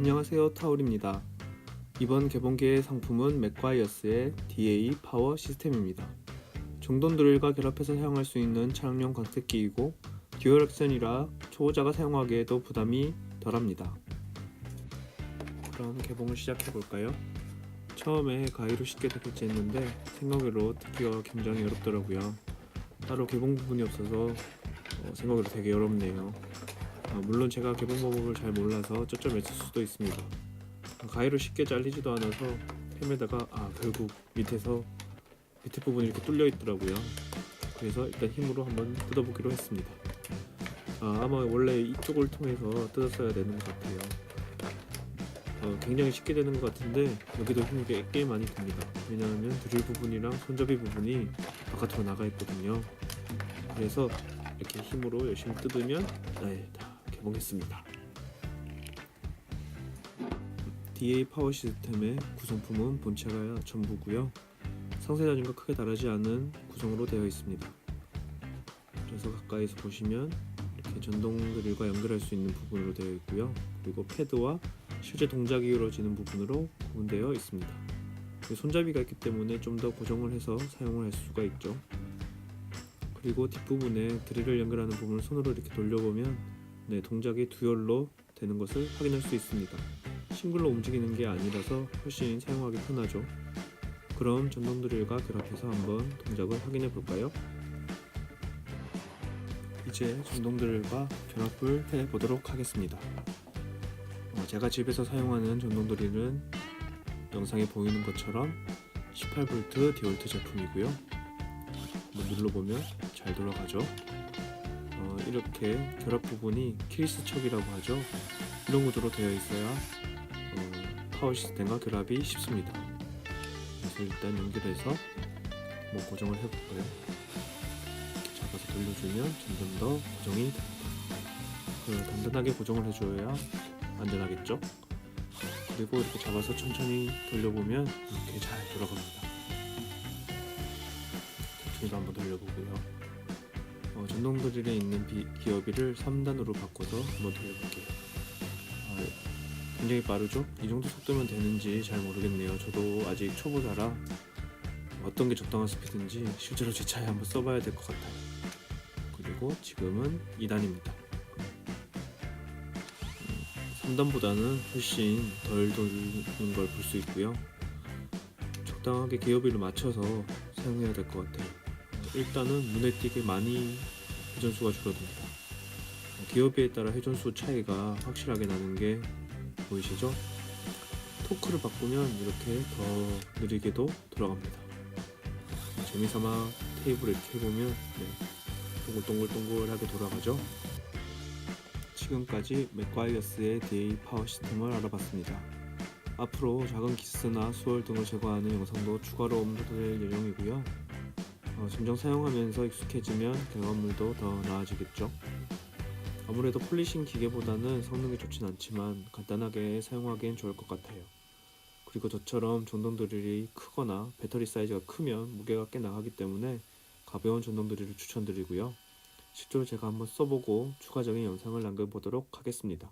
안녕하세요 타올입니다. 이번 개봉기의 상품은 맥과이어스의 DA 파워 시스템입니다. 정돈 드릴과 결합해서 사용할 수 있는 차량용 광택기이고 듀얼 액션이라 초보자가 사용하기에도 부담이 덜합니다. 그럼 개봉을 시작해 볼까요? 처음에 가위로 쉽게 되겠지 했는데 생각외로 듣기가 굉장히 어렵더라고요. 따로 개봉 부분이 없어서 어, 생각외로 되게 어렵네요. 아, 물론 제가 개봉 방법을 잘 몰라서 쩌쩌했을 수도 있습니다. 아, 가위로 쉽게 잘리지도 않아서 햄에다가 아 결국 밑에서 밑에 부분이 이렇게 뚫려 있더라고요. 그래서 일단 힘으로 한번 뜯어보기로 했습니다. 아, 아마 원래 이쪽을 통해서 뜯었어야 되는 것 같아요. 어, 굉장히 쉽게 되는 것 같은데 여기도 힘이 꽤, 꽤 많이 듭니다. 왜냐하면 드릴 부분이랑 손잡이 부분이 바깥으로 나가 있거든요. 그래서 이렇게 힘으로 열심히 뜯으면 네, 다 개봉했습니다. DA 파워 시스템의 구성품은 본체가 전부고요. 상세 사진과 크게 다르지 않은 구성으로 되어 있습니다. 그래서 가까이서 보시면 이렇게 전동 드릴과 연결할 수 있는 부분으로 되어 있고요. 그리고 패드와 실제 동작이 이루어지는 부분으로 구분되어 있습니다. 손잡이가 있기 때문에 좀 더 고정을 해서 사용을 할 수가 있죠. 그리고 뒷부분에 드릴을 연결하는 부분을 손으로 이렇게 돌려보면 네, 동작이 듀얼로 되는 것을 확인할 수 있습니다. 싱글로 움직이는 게 아니라서 훨씬 사용하기 편하죠. 그럼 전동 드릴과 결합해서 한번 동작을 확인해 볼까요? 이제 전동 드릴과 결합을 해 보도록 하겠습니다. 어, 제가 집에서 사용하는 전동 드릴은 영상에 보이는 것처럼 18V 디올트 제품이고요. 눌러보면 잘 돌아가죠. 어, 이렇게 결합 부분이 키리스 척이라고 하죠. 이런 구조로 되어 있어야 어, 파워 시스템과 결합이 쉽습니다. 그래서 일단 연결해서 뭐 고정을 해볼까요? 잡아서 돌려주면 점점 더 고정이 됩니다. 그걸 단단하게 고정을 해줘야 안전하겠죠? 그리고 이렇게 잡아서 천천히 돌려보면 이렇게 잘 돌아갑니다. 뒤로 한번 돌려보고요. 어, 전동 드릴에 있는 비, 기어비를 3단으로 바꿔서 한번 돌려볼게요. 아, 굉장히 빠르죠? 이 정도 속도면 되는지 잘 모르겠네요. 저도 아직 초보자라 어떤 게 적당한 스피드인지 실제로 제 차에 한번 써봐야 될 것 같아요. 그리고 지금은 2단입니다. 3단보다는 훨씬 덜 돌리는 걸 볼 수 있고요. 적당하게 기어비를 맞춰서 사용해야 될 것 같아요. 일단은 눈에 띄게 많이 회전수가 줄어듭니다. 기어비에 따라 회전수 차이가 확실하게 나는 게 보이시죠? 토크를 바꾸면 이렇게 더 느리게도 돌아갑니다. 재미삼아 테이블을 이렇게 해보면 네, 동글동글동글하게 돌아가죠? 지금까지 맥과이어스의 DA 파워 시스템을 알아봤습니다. 앞으로 작은 기스나 수월 등을 제거하는 영상도 추가로 업로드될 예정이고요. 어, 점점 사용하면서 익숙해지면 결과물도 더 나아지겠죠. 아무래도 폴리싱 기계보다는 성능이 좋진 않지만 간단하게 사용하기엔 좋을 것 같아요. 그리고 저처럼 전동 드릴이 크거나 배터리 사이즈가 크면 무게가 꽤 나가기 때문에 가벼운 전동 드릴을 추천드리고요. 실제로 제가 한번 써보고 추가적인 영상을 남겨보도록 하겠습니다.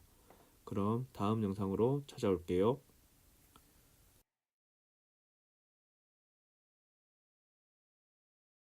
그럼 다음 영상으로 찾아올게요.